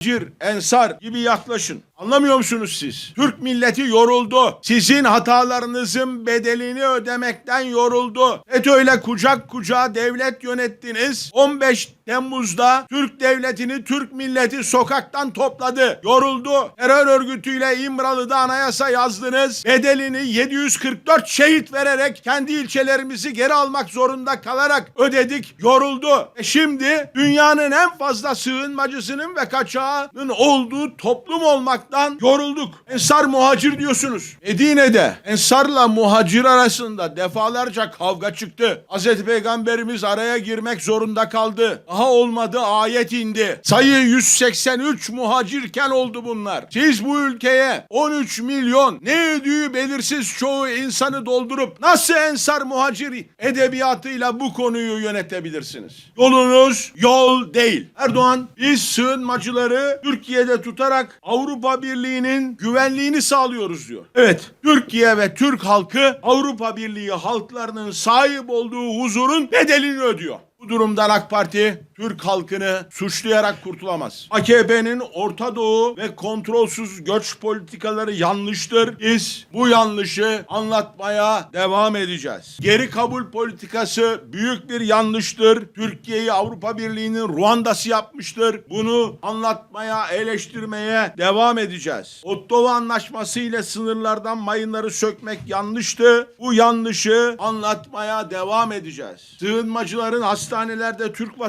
muhacir, ensar gibi yaklaşın. Anlamıyor musunuz siz? Türk milleti yoruldu. Sizin hatalarınızın bedelini ödemekten yoruldu. FETÖ'yle kucak kucağa devlet yönettiniz. 15 Temmuz'da Türk devletini, Türk milleti sokaktan topladı. Yoruldu. Terör örgütüyle İmralı'da anayasa yazdınız. Bedelini 744 şehit vererek kendi ilçelerimizi geri almak zorunda kalarak ödedik. Yoruldu. E şimdi dünyanın en fazla sığınmacısının ve kaçağının olduğu toplum olmaktan yorulduk. Ensar muhacir diyorsunuz. Medine'de Ensar'la muhacir arasında defalarca kavga çıktı. Hazreti Peygamberimiz araya girmek zorunda kaldı. Daha olmadı ayet indi. Sayı 183 muhacirken oldu bunlar. Siz bu ülkeye 13 milyon ne ödüğü belirsiz çoğu insanı doldurup nasıl ensar muhacir edebiyatıyla bu konuyu yönetebilirsiniz? Yolunuz yol değil. Erdoğan biz sığınmacıları Türkiye'de tutarak Avrupa Birliği'nin güvenliğini sağlıyoruz diyor. Evet Türkiye ve Türk halkı Avrupa Birliği halklarının sahip olduğu huzurun bedelini ödüyor. Bu durumdan AK Parti Türk halkını suçlayarak kurtulamaz. AKP'nin Orta Doğu ve kontrolsüz göç politikaları yanlıştır. Biz bu yanlışı anlatmaya devam edeceğiz. Geri kabul politikası büyük bir yanlıştır. Türkiye'yi Avrupa Birliği'nin Ruanda'sı yapmıştır. Bunu anlatmaya, eleştirmeye devam edeceğiz. Ottawa Anlaşması ile sınırlardan mayınları sökmek yanlıştı. Bu yanlışı anlatmaya devam edeceğiz. Sığınmacıların hastanelerde Türk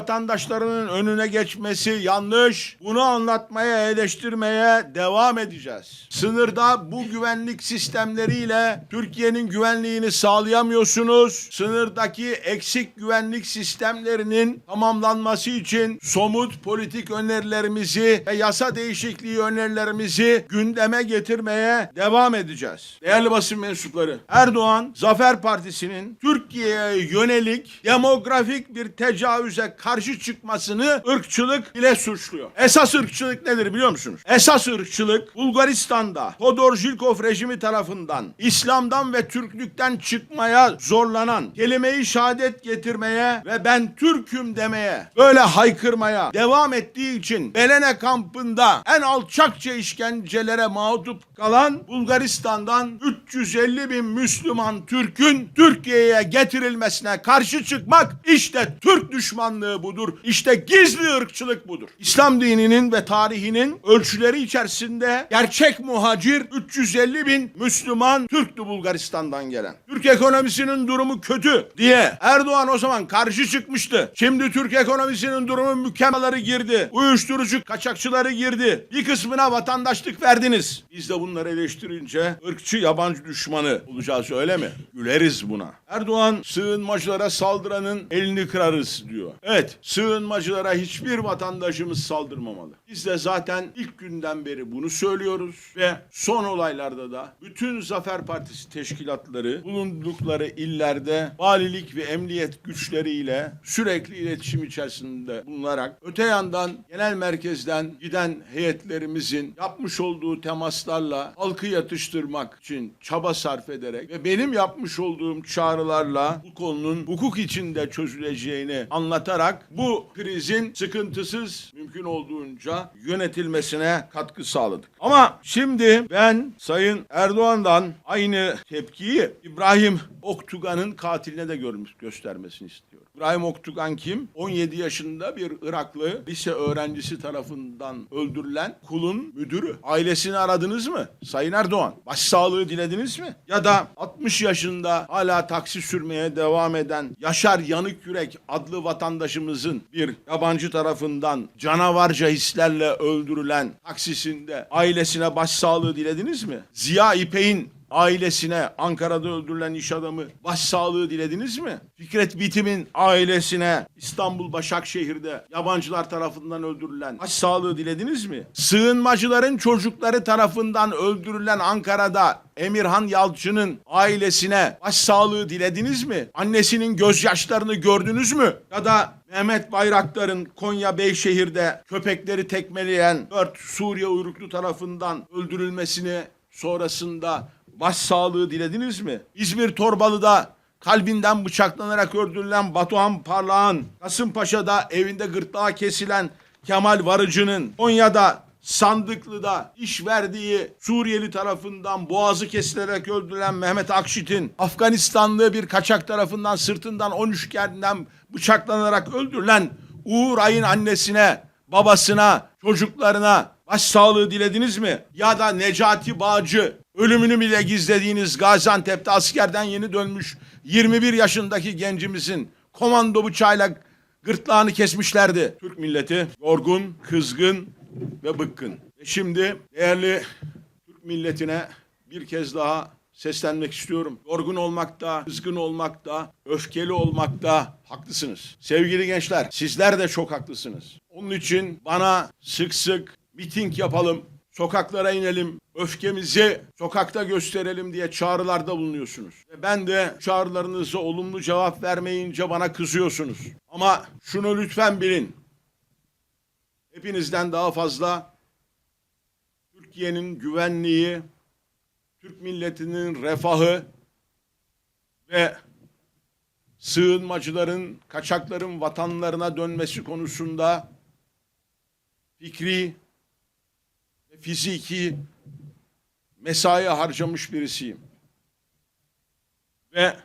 vatandaşlarının önüne geçmesi yanlış. Bunu anlatmaya, eleştirmeye devam edeceğiz. Sınırda bu güvenlik sistemleriyle Türkiye'nin güvenliğini sağlayamıyorsunuz. Sınırdaki eksik güvenlik sistemlerinin tamamlanması için somut politik önerilerimizi ve yasa değişikliği önerilerimizi gündeme getirmeye devam edeceğiz. Değerli basın mensupları, Erdoğan Zafer Partisi'nin Türkiye'ye yönelik demografik bir tecavüze karşı çıkmasını ırkçılık ile suçluyor. Esas ırkçılık nedir biliyor musunuz? Esas ırkçılık Bulgaristan'da Todor Zhilkov rejimi tarafından İslam'dan ve Türklükten çıkmaya zorlanan, kelime-i şehadet getirmeye ve ben Türk'üm demeye, böyle haykırmaya devam ettiği için Belene kampında en alçakça işkencelere mağdup kalan Bulgaristan'dan 350 bin Müslüman Türk'ün Türkiye'ye getirilmesine karşı çıkmak işte Türk düşmanlığı budur. İşte gizli ırkçılık budur. İslam dininin ve tarihinin ölçüleri içerisinde gerçek muhacir 350 bin Müslüman Türktü Bulgaristan'dan gelen. Türk ekonomisinin durumu kötü diye Erdoğan o zaman karşı çıkmıştı. Şimdi Türk ekonomisinin durumu mükemmelleri girdi. Uyuşturucu kaçakçıları girdi. Bir kısmına vatandaşlık verdiniz. Biz de bunları eleştirince ırkçı yabancı düşmanı olacağız öyle mi? Güleriz buna. Erdoğan sığınmacılara saldıranın elini kırarız diyor. Evet sığınmacılara hiçbir vatandaşımız saldırmamalı. Biz de zaten ilk günden beri bunu söylüyoruz ve son olaylarda da bütün Zafer Partisi teşkilatları bulundukları illerde valilik ve emniyet güçleriyle sürekli iletişim içerisinde bulunarak öte yandan genel merkezden giden heyetlerimizin yapmış olduğu temaslarla halkı yatıştırmak için çaba sarf ederek ve benim yapmış olduğum çağrılarla bu konunun hukuk içinde çözüleceğini anlatarak bu krizin sıkıntısız mümkün olduğunca yönetilmesine katkı sağladık. Ama şimdi ben Sayın Erdoğan'dan aynı tepkiyi İbrahim Oktugan'ın katiline de görmüş, göstermesini istiyorum. İbrahim Oktugan kim? 17 yaşında bir Iraklı lise öğrencisi tarafından öldürülen kulun müdürü. Ailesini aradınız mı? Sayın Erdoğan. Başsağlığı dilediniz mi? Ya da 60 yaşında hala taksi sürmeye devam eden Yaşar Yanık Yürek adlı vatandaşımızın bir yabancı tarafından canavarca hislerle öldürülen taksisinde ailesine başsağlığı dilediniz mi? Ziya İpek'in ailesine Ankara'da öldürülen iş adamı başsağlığı dilediniz mi? Fikret Bitim'in ailesine İstanbul Başakşehir'de yabancılar tarafından öldürülen başsağlığı dilediniz mi? Sığınmacıların çocukları tarafından öldürülen Ankara'da Emirhan Yalçın'ın ailesine başsağlığı dilediniz mi? Annesinin gözyaşlarını gördünüz mü? Ya da Mehmet Bayraktar'ın Konya Beyşehir'de köpekleri tekmeleyen dört Suriye uyruklu tarafından öldürülmesini sonrasında başsağlığı dilediniz mi? İzmir Torbalı'da kalbinden bıçaklanarak öldürülen Batuhan Parlağan, Kasımpaşa'da evinde gırtlağı kesilen Kemal Varıcı'nın Konya'da Sandıklı'da iş verdiği Suriyeli tarafından boğazı kesilerek öldürülen Mehmet Akşit'in Afganistanlı bir kaçak tarafından sırtından 13 yerden bıçaklanarak öldürülen Uğur Ay'ın annesine, babasına, çocuklarına başsağlığı dilediniz mi? Ya da Necati Bağcı ölümünü bile gizlediğiniz Gaziantep'te askerden yeni dönmüş 21 yaşındaki gencimizin komando bıçağıyla gırtlağını kesmişlerdi. Türk milleti yorgun, kızgın ve bıkkın. Ve şimdi değerli Türk milletine bir kez daha seslenmek istiyorum. Yorgun olmakta, kızgın olmakta, öfkeli olmakta haklısınız. Sevgili gençler, sizler de çok haklısınız. Onun için bana sık sık miting yapalım, sokaklara inelim, öfkemizi sokakta gösterelim diye çağrılarda bulunuyorsunuz. Ve ben de çağrılarınıza olumlu cevap vermeyince bana kızıyorsunuz. Ama şunu lütfen bilin. Hepinizden daha fazla Türkiye'nin güvenliği, Türk milletinin refahı ve sığınmacıların, kaçakların vatanlarına dönmesi konusunda fikri ve fiziki mesai harcamış birisiyim. Ve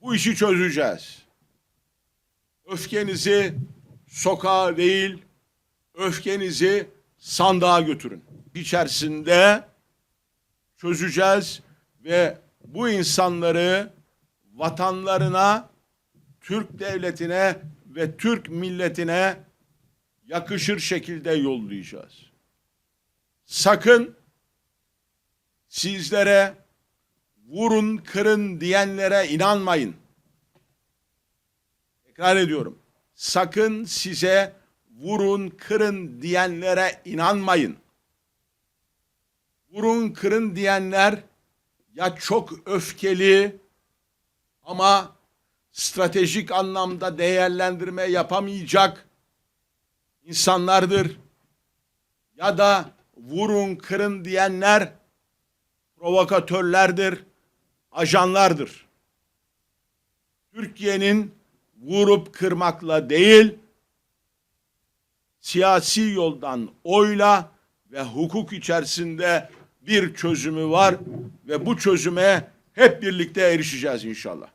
bu işi çözeceğiz. Öfkenizi sokağa değil, öfkenizi sandığa götürün. İçerisinde çözeceğiz ve bu insanları vatanlarına, Türk devletine ve Türk milletine yakışır şekilde yollayacağız. Sakın sizlere vurun kırın diyenlere inanmayın. Tekrar ediyorum. Sakın size vurun kırın diyenlere inanmayın. Vurun kırın diyenler ya çok öfkeli ama stratejik anlamda değerlendirme yapamayacak insanlardır. Ya da vurun kırın diyenler provokatörlerdir, ajanlardır. Türkiye'nin vurup kırmakla değil, siyasi yoldan oyla ve hukuk içerisinde bir çözümü var ve bu çözüme hep birlikte erişeceğiz inşallah.